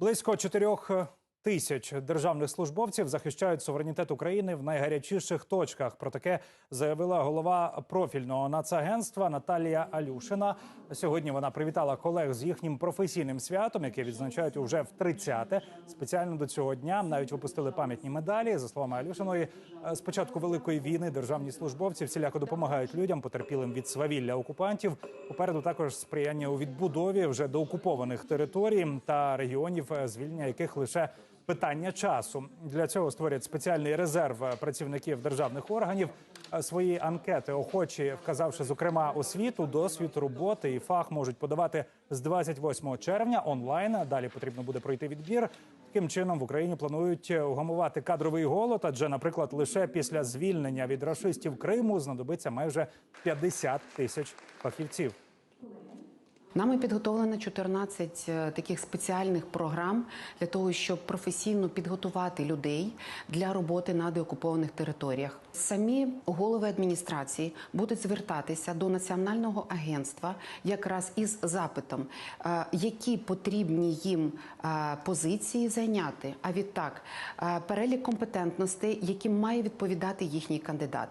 Близько чотирьох тисяч державних службовців захищають суверенітет України в найгарячіших точках. Про таке заявила голова профільного нацагентства Наталія Алюшина. Сьогодні вона привітала колег з їхнім професійним святом, яке відзначають уже в 30-те. Спеціально до цього дня навіть випустили пам'ятні медалі. За словами Алюшиної, е, з початку великої війни державні службовці всіляко допомагають людям, потерпілим від свавілля окупантів. Попереду також сприяння у відбудові вже до окупованих територій та регіонів, е, звільнення яких лише питання часу. Для цього створять спеціальний резерв е, працівників державних органів. Е, Свої анкети охочі, вказавши зокрема освіту, досвід роботи і фах, можуть подавати з 28 червня онлайн. Далі потрібно буде пройти відбір. Таким чином в Україні планують е, угамувати кадровий голод, адже, наприклад, лише після звільнення від рашистів Криму знадобиться майже 50 тисяч фахівців. Нами підготовлено 14 е, таких спеціальних програм для того, щоб професійно підготувати людей для роботи на деокупованих територіях. Самі голови адміністрації будуть звертатися до національного агентства якраз із запитом, е, які потрібні їм е, позиції зайняти. А відтак перелік компетентностей, яким має відповідати їхній кандидат.